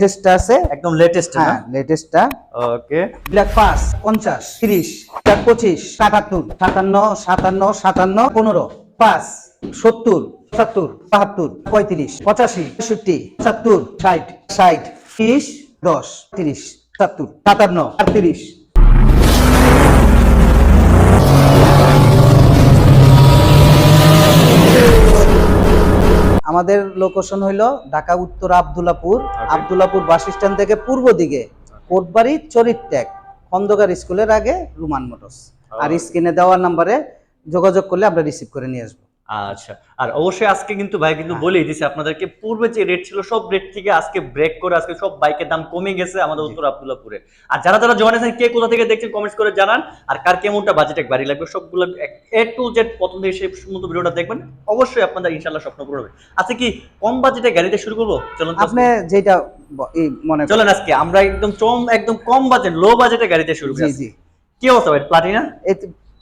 লেটেস্টটা আছে? একদম লেটেস্ট না? হ্যাঁ লেটেস্টটা ওকে ব্ল্যাক পাঁচ পঞ্চাশ তিরিশ ব্ল্যাক পঁচিশ সাতাত্তর সাতান্ন সাতান্ন সাতান্ন পনেরো পাঁচ সত্তর সত্তর বাহাত্তর পঁয়ত্রিশ পঁচাশি পঁয়ষট্টি সত্তর ষাট ষাট তিরিশ দশ তিরিশ সত্তর সাতান্ন আটত্রিশ। আমাদের লোকেশন হইল ঢাকা উত্তর আবদুল্লাপুর। আবদুল্লাপুর বাস স্ট্যান্ড থেকে পূর্ব দিকে। কোটবাড়ি চরিত্যাগ খন্দকার স্কুলের আগে রুমান মোটরস। আর স্ক্রিনে দেওয়ার নাম্বারে যোগাযোগ করলে আমরা রিসিভ করে নিয়ে আসব। আচ্ছা আর অবশ্যই আজকে কিন্তু ভাই কিন্তু বলেই দিছে আপনাদেরকে পূর্বে যে রেট ছিল সব রেট থেকে আজকে ব্রেক করে আজকে সব বাইকের দাম কমে গেছে আমাদের উত্তর আব্দুল্লাপুরে। আর যারা যারা জয়েন আছেন কে কোথা থেকে দেখছেন কমেন্টস করে জানান আর কার কেমনটা বাজেট বাড়ি লাগবে সবগুলো এ টু জেড প্রথম থেকে শেষ পর্যন্ত ভিডিওটা দেখবেন অবশ্যই আপনাদের ইনশাল্লাহ স্বপ্ন পূরণ হবে। আচ্ছা কি কম বাজেটে গাড়িতে শুরু করব? চলুন আপনি যেটা মনে চলেন আজকে আমরা একদম চম একদম কম বাজেট লো বাজেটে গাড়িতে শুরু করি জি কি অবস্থা ভাই প্লাটিনা এই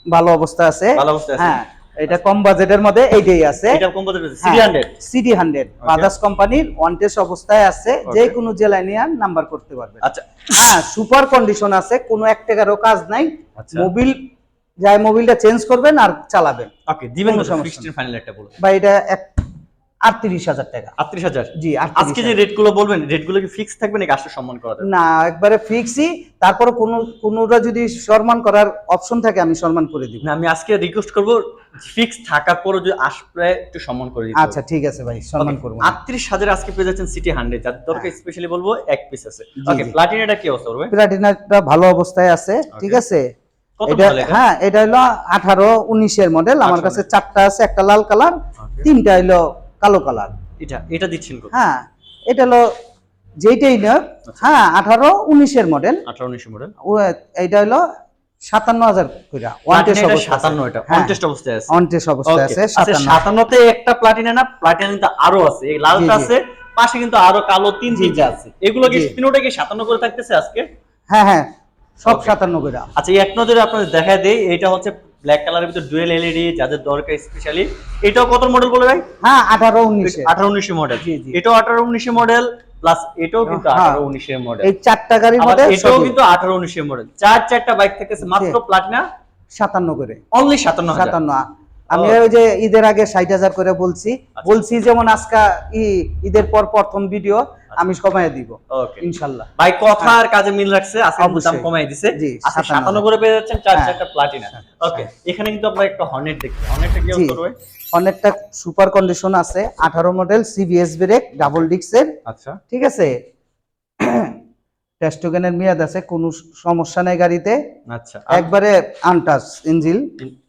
ভালো অবস্থা আছে। ভালো অবস্থা আছে। হ্যাঁ এটা কম বাজেটের মধ্যে এইটাই আছে। এটা কম budget CD hundred CD hundred Bajaj কোম্পানির ওয়ান টেস অবস্থায় আছে যে কোনো জেলায় নিয়ে নাম্বার করতে পারবে। আচ্ছা। হ্যাঁ সুপার কন্ডিশন আছে কোনো এক টাকারও কাজ নাই। আচ্ছা। মোবিল যাই মোবিলটা চেঞ্জ করবেন আর চালাবেন। ওকে দিবেন কোনো সমস্যা ফিক্সড ফাইনাল একটা বলুন ভাই এটা এক আটত্রিশ হাজার টাকা। আটত্রিশ হাজার? জি আজকে যে রেটগুলো বলবেন রেটগুলো কি ফিক্স থাকবে নাকি আসলে সম্মান করা না একবারে ফিক্সই তারপর কোন কোনোটা যদি সম্মান করার অপশন থাকে আমি সম্মান করে দিব। না আমি আজকে রিকোয়েস্ট করব ফিক্স থাকার পরও যদি আসলে একটু সম্মান করে দিতে আচ্ছা ঠিক আছে ভাই সম্মান করব আটত্রিশ হাজার আজকে পেয়ে যাচ্ছেন সিটি হান্ড্রেড যার দরকার স্পেশালি বলব এক পিস আছে। ওকে প্লাটিনাটা কি অবস্থা করবে প্লাটিনাটা ভালো অবস্থায় আছে ঠিক আছে। এটা হ্যাঁ এটা হলো আঠারো উনিশের মডেল আমার কাছে চারটা আছে একটা লাল কালার তিনটা হলো কালো কালার। এটা এটা দিচ্ছেন হ্যাঁ এটা হলো যেইটাই না হ্যাঁ আঠারো উনিশের মডেল আঠারো উনিশ মডেল এইটা হলো সাতান্ন হাজার কইরা অবস্থা সাতান্ন এটা হ্যাঁ। অবস্থায় আছে। অনটেস অবস্থায় আছে আচ্ছা, সাতান্ন। সাতান্নতে একটা প্লাটিনা না প্লাটিনা কিন্তু আরও আছে। এই লালটা। আছে পাশে কিন্তু আরও কালো তিন তিনটা আছে। এগুলো কি। তিনোটা কি সাতান্ন করে থাকতেছে আজকে? হ্যাঁ হ্যাঁ সব সাতান্ন কইরা। আচ্ছা এক নজরে আপনাদের দেখা দেই এটা হচ্ছে ব্ল্যাক কালারের ভিতর ডুয়েল এলইডি যাদের দরকার স্পেশালি এটাও কত মডেল বলে ভাই? হ্যাঁ আঠারো উনিশে আঠারো উনিশে মডেল জি, জি। এটাও আঠারো উনিশে মডেল প্লাস এটাও কিন্তু হ্যাঁ। আঠারো উনিশের মডেল এই চারটা গাড়ির মধ্যে এটাও কিন্তু আঠারো উনিশের মডেল চার চারটা বাইক থেকে মাত্র প্লাটিনা সাতান্ন করে। অনলি সাতান্ন সাতান্ন। আমি ওই যে ঈদের আগে ষাট হাজার করে বলছি। আচ্ছা। বলছি যেমন আজকা ঈদের পর প্রথম ভিডিও আমি কমায় দিব। ওকে ইনশাল্লাহ ভাই কথা আর কাজে মিল রাখছে আজকে দাম। কমাই দিছে। জি, আজকে 57 করে পেয়ে যাচ্ছেন চার একটা চারটা প্লাটিনা ওকে এখানে কিন্তু আমরা একটা হর্নেট দেখি হর্নেটটা কি উত্তর করবে অনেকটা সুপার কন্ডিশন আছে আঠারো মডেল সিবিএস ব্রেক ডাবল ডিক্সের আচ্ছা। ঠিক আছে? টেস্টোগেনের মেয়াদ আছে কোনো সমস্যা নাই গাড়িতে। আচ্ছা একবারে আনটাচ ইঞ্জিল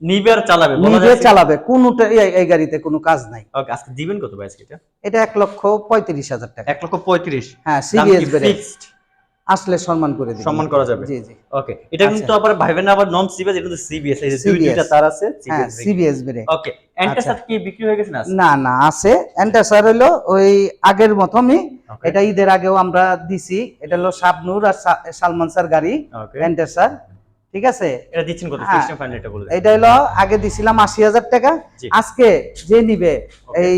নিবে আর চালাবে নিজে চালাবে কোনোটা এই- গাড়িতে কোনো কাজ নাই। ওকে আজকে দিবেন কত ভাই আজকে এটা? এটা এক লক্ষ পঁয়ত্রিশ হাজার টাকা। এক লক্ষ পঁয়ত্রিশ? হ্যাঁ সিবিএস ব্রেক ফিক্সড আসলে সম্মান করে দিবেন। সম্মান করা যাবে। জি জি। ওকে এটা কিন্তু আবার ভাইবেন আবার নন সিবিএস এটা কিন্তু সিবিএস এই দুইটা তার আছে হ্যাঁ সিবিএস সিবিএস ব্রেক ওকে এন্টাসার কি বিক্রি হয়ে গেছে না না না আছে। এন্টাসার হলো ওই আগের মতনই. এটা ঈদের আগেও আমরা দিছি। এটা হলো শাবনুর আর সালমান স্যার গাড়ি ওকে এন্টাসার ঠিক আছে? এটা দিচ্ছেন কত? হ্যাঁ। সিস্টেম ফাইনাল এটা বলে এটা হলো আগে দিছিলাম আশি হাজার টাকা। আজকে যে নিবে এই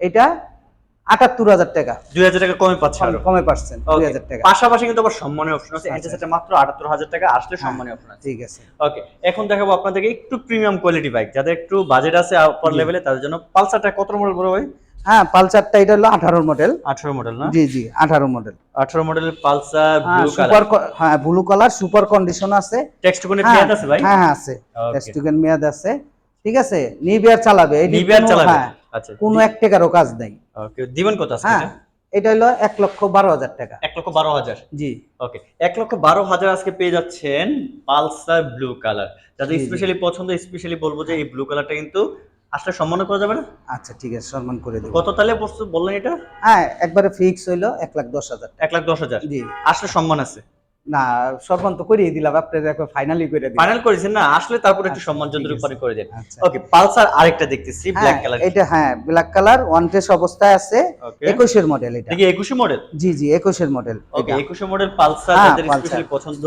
এটা আটাত্তর হাজার টাকা। দুই হাজার টাকা কমে পাচ্ছে কমে পার্সেন্ট দুই Okay. হাজার টাকা। পাশাপাশি কিন্তু আবার সম্মানের অপশন আছে। আচ্ছা। মাত্র আটাত্তর হাজার টাকা আসলে সম্মানের অপশন আছে। ঠিক আছে। ওকে এখন দেখাবো আপনাদেরকে একটু প্রিমিয়াম কোয়ালিটি বাইক যাদের একটু বাজেট আছে আপার লেভেলে তাদের জন্য পালসারটা কত মডেল বড় ভাই? হ্যাঁ পালসারটা এটা হলো আঠারো মডেল আঠারো মডেল না? জি জি আঠারো মডেল আঠারো মডেলের পালসার ব্লু সুপার কালার হ্যাঁ ব্লু কালার সুপার কন্ডিশন আছে। টেক্সট কোনে হ্যাঁ মেয়াদ আছে ভাই? হ্যাঁ হ্যাঁ আছে। Okay. টেস্টুকেন মেয়াদ আছে। ঠিক আছে নিবিয়ার চালাবে। নিবিয়ার কোনো- চালাবে? হ্যাঁ, আচ্ছা। কোনো এক টাকারও কাজ নেই। ওকে দিবেন কত আজকে হ্যাঁ এটা? হলো এক লক্ষ বারো হাজার টাকা। এক লক্ষ বারো হাজার? জি। ওকে এক লক্ষ বারো হাজার আজকে পেয়ে যাচ্ছেন পালসার ব্লু কালার যাদের। স্পেশালি পছন্দ স্পেশালি বলব যে এই ব্লু কালারটা কিন্তু আসলে সম্মান করা যাবে না? আচ্ছা ঠিক আছে সম্মান করে দেবো। কত পড়ছে বললেন এটা? হ্যাঁ একবারে ফিক্স হইল এক লাখ দশ হাজার। এক লাখ দশ হাজার? জি। আসলে সম্মান আছে? না সম্মান তো করিয়ে দিলাম আপনার একবার ফাইনালি করে দিলাম ফাইনাল করেছেন না? আসলে তারপর একটু আচ্ছা, সম্মান ঠিক যতটুকু আছে। পারে করে দেন। আচ্ছা। ওকে পালসার আরেকটা দেখতেছি ব্ল্যাক কালার এটা হ্যাঁ ব্ল্যাক কালার ওয়ান টেস অবস্থায় আছে। ওকে একুশের মডেল এটা। দেখি একুশে মডেল জি জি একুশের মডেল ওকে একুশে মডেল পালসার হ্যাঁ, যাদের। স্পেশালি পছন্দ।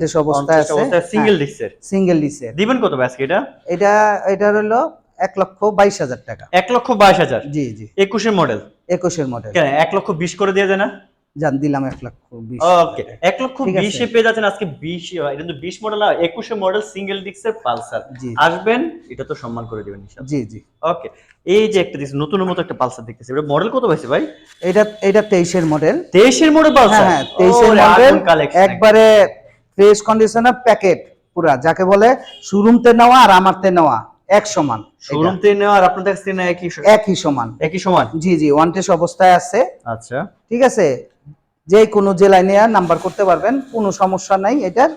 টেস অবস্থায় আছে। সিঙ্গেল ডিস্কের সিঙ্গেল ডিসের দিবেন কত আজকে এটা? এটা এটা হলো এক লক্ষ বাইশ হাজার টাকা। এক লক্ষ বাইশ হাজার? জি জি। একুশের মডেল একুশের মডেল কেন এক লক্ষ বিশ করে দিয়ে দেয় না? জান দিলাম এক লক্ষ বিশ। ওকে এক লক্ষ বিশে পেয়ে যাচ্ছেন আজকে বিশ এটা কিন্তু বিশ মডেল না একুশে মডেল সিঙ্গেল ডিক্সের পালসার। জি। আসবেন এটা তো সম্মান করে দিবেন জি জি। ওকে এই যে একটা দিচ্ছে নতুন মতো একটা পালসার দেখতেছি। এটা মডেল কত পাইছে ভাই? এটা এটা তেইশের মডেল তেইশের মডেল হ্যাঁ পালসার? হ্যাঁ তেইশের মডেল একবারে ফ্রেশ কন্ডিশনার প্যাকেট পুরা যাকে বলে শোরুমতে নেওয়া আর আমারতে নেওয়া এক সমান। শোরুম থেকে নেওয়া আর আপনাদের কাছে নেওয়া একই একই সমান। একই সমান? জি জি ওয়ান টেস্ট অবস্থায় আছে। আচ্ছা। ঠিক আছে? যে কোনো জেলায় নিয়ে নাম্বার করতে পারবেন কোনো সমস্যা নাই এটার।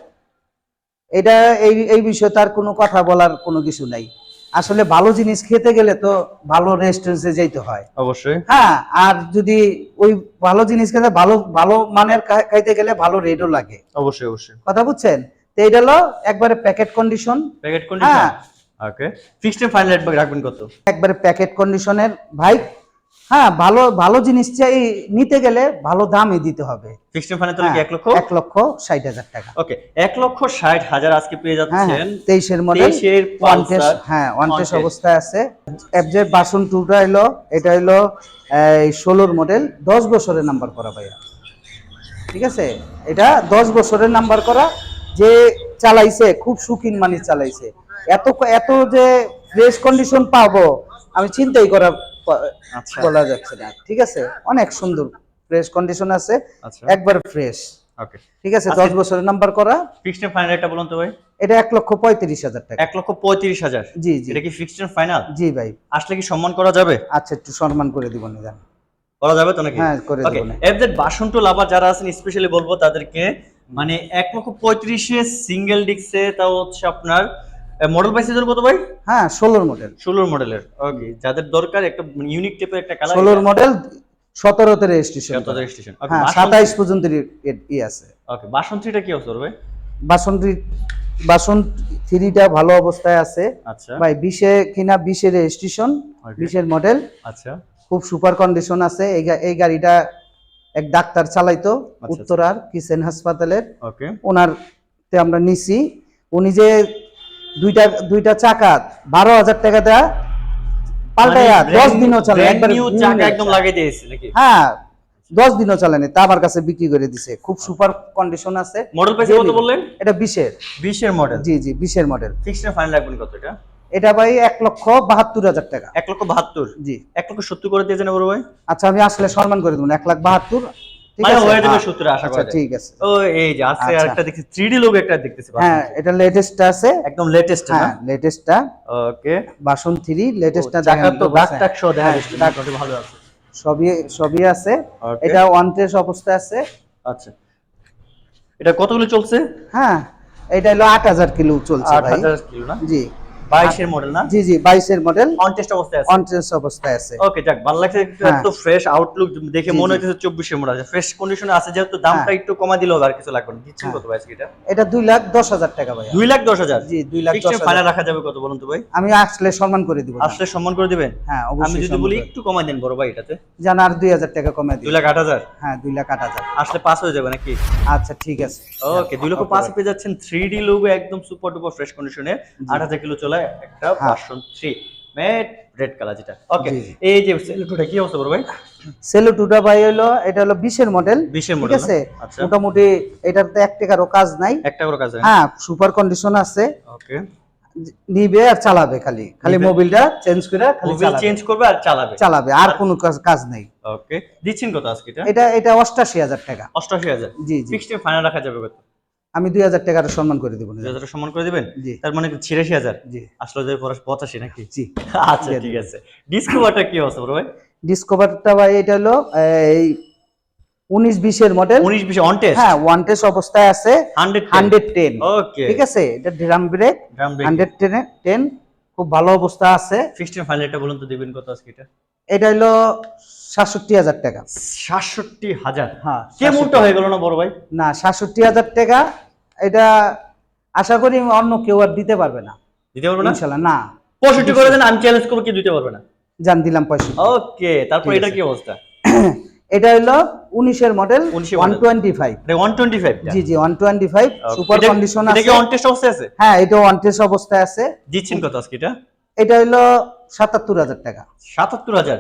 এটা এই এই বিষয়ে তার কোনো কথা বলার কোনো কিছু নাই। আসলে ভালো জিনিস খেতে গেলে তো ভালো রেস্টুরেন্টে যেতে হয়। অবশ্যই। হ্যাঁ আর যদি ওই ভালো জিনিস খেতে ভালো ভালো মানের খাইতে গেলে ভালো রেটও লাগে। অবশ্যই অবশ্যই। কথা বুঝছেন? তো এটা হলো একবারে প্যাকেট কন্ডিশন প্যাকেট কন্ডিশন হ্যাঁ। ওকে ফিক্সড ফাইনাল রেট রাখবেন কত? একবারে প্যাকেট কন্ডিশনের ভাই হ্যাঁ ভালো ভালো জিনিস চাই নিতে গেলে ভালো দামই দিতে হবে। ফিক্সড কি হ্যাঁ, এক লক্ষ? এক লক্ষ ষাট হাজার টাকা। ওকে এক লক্ষ ষাট হাজার আজকে পেয়ে হ্যাঁ যাচ্ছেন। তেইশের মডেল তেইশের ওয়ানটেস পালসার হ্যাঁ ওয়ানটেস অবস্থায় আছে। এফজেড বাসন টুটা হলো এটা হলো এই ষোলোর মডেল দশ বছরের নাম্বার করা ভাইয়া। ঠিক আছে? এটা দশ বছরের নাম্বার করা যে চালাইছে খুব সুখিন মানে চালাইছে। এত এত যে ফ্রেশ কন্ডিশন পাবো আমি চিন্তাই করা বলা যাচ্ছে না। ঠিক আছে? অনেক সুন্দর। ফ্রেশ কন্ডিশন আছে। আচ্ছা। একবার ফ্রেশ ওকে ঠিক আছে? আচ্ছা। দশ বছরের নাম্বার করা। ফিক্সড ফাইনাল রেটটা বলুন তো ভাই। এটা লক্ষ পঁয়ত্রিশ হাজার টাকা। লক্ষ পঁয়ত্রিশ হাজার। জি জি। এটা কি ফিক্সড ফাইনাল জি ভাই। আসলে কি সম্মান করা যাবে? আচ্ছা একটু সম্মান করে দিব নিদান করা যাবে তো নাকি? হ্যাঁ করে দেবো না। এফজেড বাসন্তু লাভার যারা আছেন স্পেশালি বলব তাদেরকে মানে এক লক্ষ পঁয়ত্রিশে সিঙ্গেল ডিক্সে তাও হচ্ছে আপনার মডেল পাইছে কত ভাই? হ্যাঁ ষোলোর মডেল ষোলোর মডেলের ওকে যাদের দরকার একটা ইউনিক টাইপের একটা কালার ষোলোর মডেল সতেরোতে রেজিস্ট্রেশন রেজিস্ট্রেশন হ্যাঁ সাতাইশ পর্যন্ত ই আছে। ওকে বাসন্তীটা কি অবস্থা ভাই? বাসন্তী বাসন থ্রিটা ভালো অবস্থায় আছে। আচ্ছা। ভাই বিশে কিনা বিশের রেজিস্ট্রেশন বিশের মডেল আচ্ছা। খুব সুপার কন্ডিশন আছে। এই এই গাড়িটা এক ডাক্তার চালাইতো আচ্ছা। উত্তরার কিসেন হাসপাতালের। ওকে ওনার তে আমরা নিছি। উনি যে দুইটা দুইটা চাকা বারো হাজার টাকা দেয়া পাল্টাইয়া দশ দিনও চালে একবার নিউ চাকা একদম লাগিয়ে দিয়েছে নাকি? হ্যাঁ দশ দিনও চালানি তা আমার কাছে বিক্রি করে দিছে। খুব সুপার কন্ডিশন আছে। মডেল পাইছে কত বললেন? এটা বিশের। বিশের মডেল জি জি বিশের মডেল ফিক্সড ফাইনাল রাখবেন কত এটা? এটা ভাই এক লক্ষ বাহাত্তর হাজার টাকা। এক লক্ষ বাহাত্তর? জি। এক লক্ষ সত্তর করে দিয়েছেন বড় ভাই? আচ্ছা আমি আসলে সম্মান করে দেবো এক লাখ বাহাত্তর। মানে হয়ে যাবে আশা আচ্ছা করা ঠিক আছে। ও এই যে আছে আচ্ছা। আরেকটা দেখছি 3D লোক একটা দেখতেছি হ্যাঁ এটা লেটেস্টটা আছে। একদম লেটেস্ট হ্যাঁ লেটেস্টটা ওকে বাসন থ্রি লেটেস্টটা চাকার তো দাগ টাক সহ দেখা হ্যাঁ, যাচ্ছে ভালো আছে। সবই সবই আছে। এটা ওয়ান অবস্থায় আছে। আচ্ছা। এটা কতগুলো চলছে? হ্যাঁ এটা হলো আট হাজার কিলো চলছে ভাই। হাজার কিলো না? জি। বাইশের মডেল না? জি জি বাইশের মডেল অনটেস্ট অবস্থায় আছে? অনটেস্ট অবস্থায় আছে। ওকে যাক ভালো লাগছে একটু হ্যাঁ। এত ফ্রেশ আউটলুক দেখে মনে। হচ্ছে চব্বিশের মডেল আছে। ফ্রেশ কন্ডিশনে আছে যেহেতু দামটা হ্যাঁ। একটু কমা দিলেও আর কিছু লাগবে না। দিচ্ছেন হ্যাঁ। কত ভাই এটা? এটা দুই লাখ দশ হাজার টাকা ভাই দুই লাখ দশ হাজার? জি দুই লাখ দশ ফিক্সড ফাইনাল রাখা যাবে কত বলুন তো ভাই? আমি আসলে সম্মান করে দিব আসলে সম্মান করে দিবেন? হ্যাঁ আমি যদি বলি একটু কমাই দেন বড় ভাই এটাতে। জান আর দুই হাজার টাকা কমে দুই দিই লাখ আট হাজার? হ্যাঁ দুই লাখ আট হাজার। আসলে পাস হয়ে যাবে নাকি? আচ্ছা ঠিক আছে। ওকে দুই লক্ষ পাঁচ পেয়ে যাচ্ছেন থ্রি ডি লোগো একদম সুপার ডুপার ফ্রেশ কন্ডিশনে আট হাজার কিলো চলে একটা হ্যাঁ। Version three matte red colour যেটা। ওকে। এই যে সেলুটোটা কি অবস্থা ভাই? সেলো টুটা ভাই হলো এটা হলো বিশের মডেল বিশের ঠিক মডেল আছে? আচ্ছা। মোটামুটি এটার তো এক টাকারও কাজ নাই। একটা করে কাজ হ্যাঁ সুপার কন্ডিশন আছে। ওকে নিবে আর চালাবে খালি। খালি মোবিলটা চেঞ্জ করে খালি মোবিল চালাবে। চেঞ্জ করবে আর চালাবে। চালাবে আর কোনো কাজ কাজ নেই। ওকে দিচ্ছেন কত আজকে এটা? এটা এটা অষ্টাশি হাজার টাকা। অষ্টআশি হাজার। জি জি। ফিক্সড ফাইনাল রাখা যাবে কত? আমি দুই হাজার টাকার সম্মান করে দেবো দুই হাজার সম্মান করে দিবেন? জি। তার মানে ছিয়াশি হাজার? জি। আসলে যে পঁচাশি নাকি? জি। আচ্ছা ঠিক আছে। ডিসকভারটা কি ভাই? ডিসকভারটা ভাই এটা হলো এই উনিশ বিশের মডেল উনিশ বিশ টেস্ট হ্যাঁ ওয়ান টেস্ট অবস্থায় আছে। হান্ড্রেড হান্ড্রেড টেন ওকে ঠিক আছে? এটা drum brake drum brake hundred ten ten খুব ভালো অবস্থা আছে। ফিক্সড ফাইনালটা বলুন তো দিবেন কত আজকে এটা? এটা হলো সাতষট্টি হাজার টাকা। সাতষট্টি হাজার? হ্যাঁ কেমনটা হয়ে গেল না বড় ভাই? না সাতষট্টি হাজার টাকা এটা আশা করি অন্য কেউ আর দিতে পারবে না। দিতে পারব না? ইনশাল্লাহ না। পঁয়ষট্টি করে দেন আমি চ্যালেঞ্জ করব কি দিতে পারবে না। জান দিলাম পয়সা ওকে তারপর এটা কি অবস্থা? এটা হলো উনিশের model 19 one twenty five one twenty five জি জি one twenty five super condition আছে। অন টেস্ট অবস্থায় আছে? হ্যাঁ এটা ওয়ান টেস্ট অবস্থায় আছে। দিচ্ছেন কত আজকে এটা? এটা হলো সাতাত্তর হাজার টাকা। সাতাত্তর হাজার?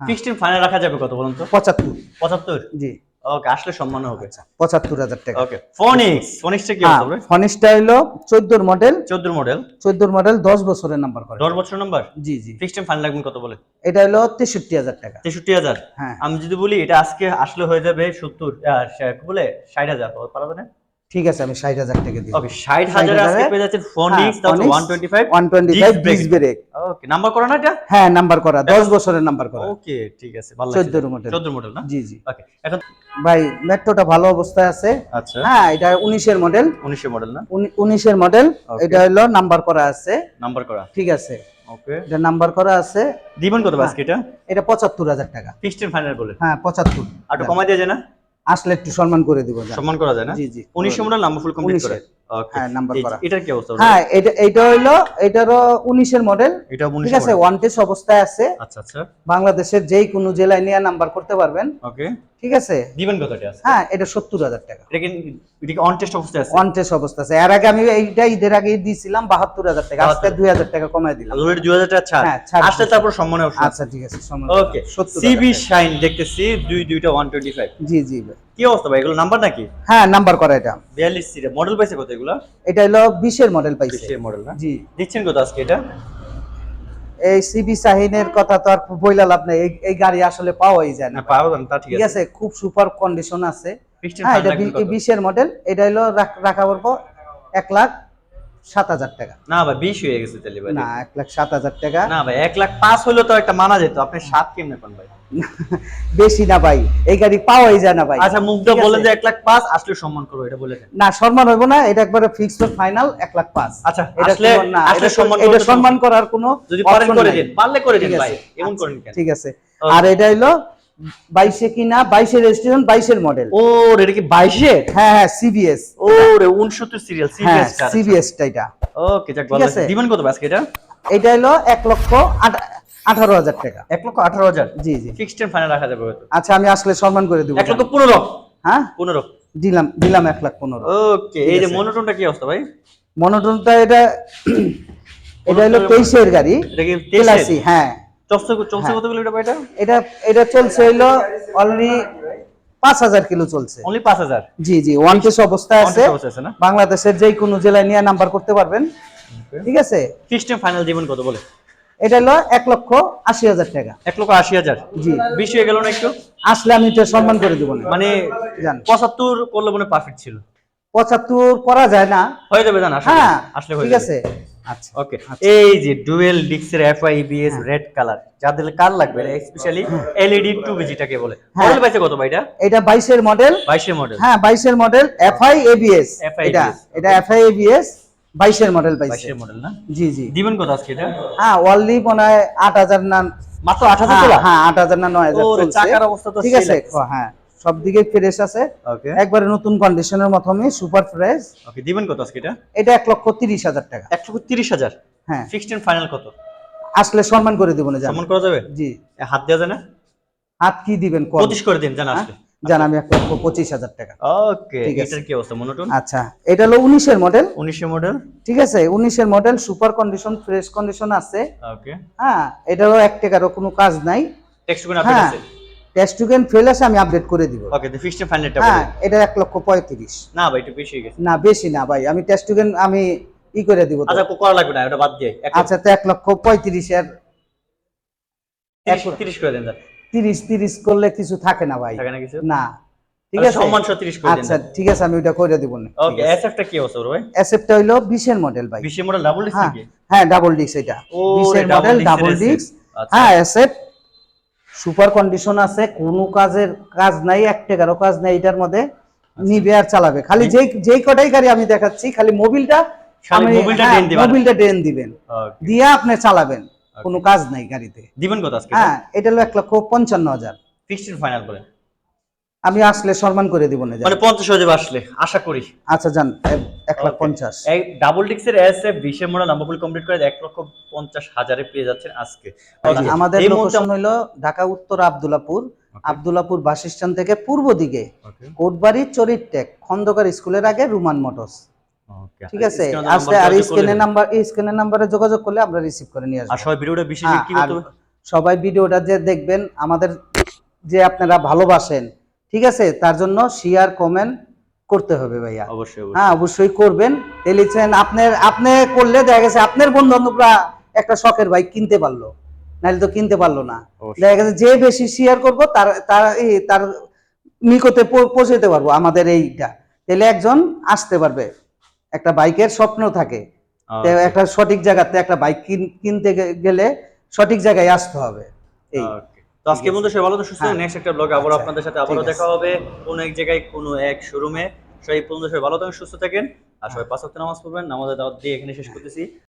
হ্যাঁ। ফিক্সড ফাইনাল রাখা যাবে কত বলুন তো? পঁচাত্তর। পঁচাত্তর? জি। ওকে আসলে সম্মান হবে। আচ্ছা পঁচাত্তর হাজার টাকা। ওকে ফোনিক্স ফোনিক্সটা কি হ্যাঁ হবে? ফনিসটা হলো চোদ্দোর মডেল 14 মডেল চোদ্দোর মডেল দশ বছরের নাম্বার করে। 10 বছর নাম্বার জি জি। ফিক্সড টাইম ফাইনাল রাখবেন কত বলে? এটা হলো তেষট্টি হাজার টাকা। 63000 হ্যাঁ। আমি যদি বলি এটা আজকে আসলে হয়ে যাবে 70 আহ, সে- কি বলে? 60000 পারা যাবে না? ঠিক আছে আমি ষাট হাজার টাকা দিই ওকে 60000 আজকে পেয়ে যাচ্ছেন ফোনিক্স তাও 125 one twenty five Disc brake। Disc brake okay number করা না এটা? হ্যাঁ নাম্বার করা দশ বছরের নাম্বার করা। ওকে ঠিক আছে ভালো 14 model। 14 মডেল না? জি জি। ওকে এখন ভাই মেট্রোটা ভালো অবস্থায় আছে। আচ্ছা। হ্যাঁ এটা উনিশের মডেল 19 এর মডেল না উনিশের মডেল এটা হলো নাম্বার করা আছে। নাম্বার করা। ঠিক আছে। ওকে এটা নাম্বার করা আছে। দিবেন কত আজকে এটা? এটা পঁচাত্তর হাজার টাকা। ফিক্সড ফাইনাল বলে। হ্যাঁ পঁচাত্তর। আর একটু কমাই দিয়ে যায় না আসলে একটু সম্মান করে দিব সম্মান করা যায় না? জি জি। 19 মডেল নাম্বার ফুল কমপ্লিট করে। হ্যাঁ, number করা। এটার কি অবস্থা? হ্যাঁ এটা এটা হলো এটারও উনিশের মডেল এটা 19 ঠিক আছে ওয়ান টেস্ট অবস্থায় আছে। আচ্ছা আচ্ছা। বাংলাদেশের যেই কোনো জেলায় নিয়ে নাম্বার করতে পারবেন। ওকে ঠিক আছে? দিবেন কত আছে হ্যাঁ এটা সত্তর হাজার টাকা। এটা কি এটা কি অন টেস্ট অবস্থায় আছে? ওয়ান টেস্ট অবস্থা আছে। এর আগে আমি এইটা ঈদের আগে দিয়েছিলাম বাহাত্তর হাজার টাকা। আজকে 72 দুই হাজার টাকা কমায় দিলাম। অলরেডি 2000 টাকা ছাড়। হ্যাঁ, আসলে তারপর অপশন আচ্ছা ঠিক আছে সম্মান ওকে সত্তর সিবি শাইন দেখতেছি দুই দুইটা 125 জি জি ভাই। কি অবস্থা ভাই? এগুলো নাম্বার নাকি? হ্যাঁ নাম্বার করা এটা। 42 সিরিয়াল। মডেল পাইছে কত এগুলো? এটা হলো বিশের মডেল পাইছে। মডেল না? জি। দিচ্ছেন কত আজকে এটা? এই সিবি শাহিনের কথা তো আর বইলা লাভ নাই এই- গাড়ি আসলে পাওয়াই যায় না। পাওয়া যায় না ঠিক আছে। খুব সুপার কন্ডিশন আছে। হ্যাঁ এটা বিশের মডেল এটা হলো রাখা বলব এক লাখ সাত হাজার টাকা। না ভাই 20 হয়ে গেছে তাহলে ভাই। না এক লাখ সাত হাজার টাকা। না ভাই এক লাখ পাঁচ হলে তো একটা মানা যেত আপনি সাত কেমনে পান ভাই? বেশি না ভাই এই গাড়ি পাওয়াই যায় না ভাই। আচ্ছা ঠিক আছে? বলেন যে 1 লাখ 5 আসলে সম্মান করো এটা বলে না সম্মান হইব না এটা একবারে ফিক্সড ফাইনাল এক লাখ পাঁচ। আচ্ছা, এটা আসলে- সম্মান আসলে এটা সম্মান এটা সম্মান। করার কোনো যদি পারেন করে দিন পারলে করে দিন ভাই এমন আচ্ছা, করেন কেন? ঠিক আছে। আর এটা হলো বাইশে কিনা বাইশের রেজিস্ট্রেশন বাইশের মডেল ও এটা কি 22 হ্যাঁ হ্যাঁ সিবিএস ও রে 69 সিরিয়াল সিরিয়াস সিবিএস এটা। ওকে যাক ঠিক ভালো আছে। দিবেন কত আজকে এটা? এটা হলো এক লক্ষ আট- আঠারো হাজার টাকা। 1 লক্ষ 18000 জি জি। ফিক্সড টাইম ফাইনাল রাখা যাবে আচ্ছা আমি আসলে সম্মান করে দিব 1 লক্ষ 15 হ্যাঁ? 15 দিলাম দিলাম এক লাখ পনেরো। ওকে এই যে মনোটনটা কি অবস্থা ভাই? মনোটনটা এটা এটা হলো তেইশের গাড়ি। হ্যাঁ। চলছে হ্যাঁ। কত কিলো এটা এটা এটা এটা চলছে হইল অলরেডি পাঁচ হাজার কিলো চলছে। অনলি 5000 জি জি ওয়ান পিস অবস্থা আছে। না? বাংলাদেশের যে কোনো জেলায় নিয়ে নাম্বার করতে পারবেন। ঠিক আছে? ফিক্সড ফাইনাল দিবেন কত বলে? এটা হলো এক লক্ষ আশি হাজার টাকা। 1 লক্ষ 80000 জি। 20 হয়ে গেল না একটু? আসলে আমি এটা সম্মান করে দিব না। মানে 75 করলে মনে পারফেক্ট ছিল। পঁচাত্তর করা যায় না। হয়ে যাবে জান হ্যাঁ আসলে ঠিক আছে। আচ্ছা ওকে এই যে ডুয়েল ডিক্সের এফআইবিএস রেড কালার যাদের কার লাগবে? স্পেশালি এলইডি 2 বিজিটাকে বলে। হ্যাঁ। মডেল পাইছে কত ভাই এটা? এটা বাইশের মডেল 22 এর মডেল হ্যাঁ বাইশের মডেল এফআই এবিএস FI এটা এটা বাইশের মডেল 22 পাইছে। এর মডেল না? জি জি। দিবেন কত আজকে এটা? হ্যাঁ ওয়ানলি মনে হয় আট হাজার না মাত্র 8000 হ্যাঁ, তোলা হ্যাঁ আট হাজার না নয় হাজার চাকার অবস্থা তো ঠিক আছে? হ্যাঁ সব দিকে ফ্রেশ আছে। ওকে। একবারে নতুন কন্ডিশনের মতনই সুপার ফ্রেশ ওকে দিবেন কত আজকে এটা? এটা এক লক্ষ তিরিশ হাজার টাকা। 1 লক্ষ 30000 হ্যাঁ। ফিক্সড ফাইনাল কত? আসলে সম্মান করে দিব না সম্মান করা যাবে? জি। হাত দেওয়া যায় না? হাত কি দিবেন 25 করে দিন জান আসলে। জান আমি এক লক্ষ পঁচিশ হাজার টাকা। ওকে এটার কি অবস্থা মনোটন? আচ্ছা এটা হলো উনিশের মডেল 19 এর মডেল ঠিক আছে উনিশের model super condition fresh condition okay. ওকে। হ্যাঁ এটারও এক টাকারও কোনো কাজ নাই। টেক্সট কোন আপডেট আছে? টেস্ট টুকেন ফেল আছে আমি আপডেট করে দিব। ওকে তো ফিক্সড ফাইনালটা হ্যাঁ এটা এক লক্ষ পঁয়ত্রিশ। না ভাই একটু বেশি হয়ে গেছে। না বেশি না ভাই আমি টেস্ট টুকেন আমি ই করে দিব আচ্ছা কো- করা লাগবে না ওটা বাদ দিয়ে। আচ্ছা তো এক লক্ষ পঁয়ত্রিশের তিরিশ তিরিশ করে দেন তিরিশ তিরিশ করলে কিছু থাকে না ভাই। থাকে না কিছু? না। ঠিক আচ্ছা, আছে? সম্মান 30 করে আচ্ছা ঠিক আছে আমি ওটা করে দিব না। ওকে এসএফটা কি অবস্থা ওর ভাই অ্যাসেপ্টটা হইল বিশের মডেল ভাই। 20 মডেল ডাবল ডিস্ক হ্যাঁ নাকি? হ্যাঁ ডাবল ডিস্ক এটা। ও, বিশের মডেল ডাবল ডিস্ক আচ্ছা। হ্যাঁ সুপার কন্ডিশন আছে কোনো কাজের কাজ নাই এক টাকারও কাজ নাই এটার মধ্যে। আচ্ছা। নিবে আর চালাবে। খালি যেই যেই কটাই গাড়ি আমি দেখাচ্ছি খালি মোবিলটা মোবিলটা ডেন দিবেন। দিয়ে আপনি চালাবেন। কোনো কাজ নাই গাড়িতে। দিবেন কত আজকে? হ্যাঁ এটা হলো এক লক্ষ পঞ্চান্ন হাজার। ফিক্সড ফাইনাল করে? আমি আসলে সম্মান করে দিব না মানে 50 হয়ে যাবে আসলে আশা করি। আচ্ছা যান এক- এক লাখ পঞ্চাশ। এই ডাবল ডিস্কের SF 20 model number full complete করে 1 লক্ষ 50 হাজারে পেয়ে যাচ্ছেন আজকে। আমাদের লোকেশন হইল ঢাকা উত্তর আব্দুল্লাপুর আব্দুল্লাপুর বাস স্ট্যান্ড থেকে পূর্ব দিকে। কোটবাড়ি চরিরটেক খন্দকার স্কুলের আগে রুমান মোটরস। ঠিক আছে? আসলে আর স্ক্রিনের নাম্বার এই স্ক্রিনের নাম্বারে যোগাযোগ করলে আমরা রিসিভ করে নিয়ে আর সবাই ভিডিওটা বেশি কি করতে সবাই ভিডিওটা যে দেখবেন আমাদের যে আপনারা ভালোবাসেন ঠিক আছে? তার জন্য শেয়ার কমেন্ট করতে হবে ভাইয়া। অবশ্যই অবশ্যই। হ্যাঁ অবশ্যই করবেন। লিখছেন আপনার আপনি করলে দেখা গেছে আপনার বন্ধু বান্ধবরা একটা শখের বাইক কিনতে পারল। নাহলে তো কিনতে পারল না। দেখা গেছে যে বেশি শেয়ার করব তার তার তার নিকটে পৌঁছাতে পারব আমাদের এইটা। তাহলে একজন আসতে পারবে। একটা বাইকের স্বপ্ন থাকে। একটা সঠিক জায়গাতে একটা বাইক কিন- কিনতে গেলে সঠিক জায়গায় আসতে হবে। এই। তো আজকে বন্ধু সবাই ভালো তো সুস্থ হ্যাঁ। নেক্সট একটা ব্লগ আবার আচ্ছা, আপনাদের সাথে আবারও দেখা হবে কোন এক জায়গায় কোন এক শোরুমে সবাই পর্যন্ত সবাই ভালো থাকেন সুস্থ থাকেন। আর সবাই পাঁচ ওয়াক্ত নামাজ পড়বেন নামাজের দাওয়াত দিয়ে এখানে শেষ করতেছি।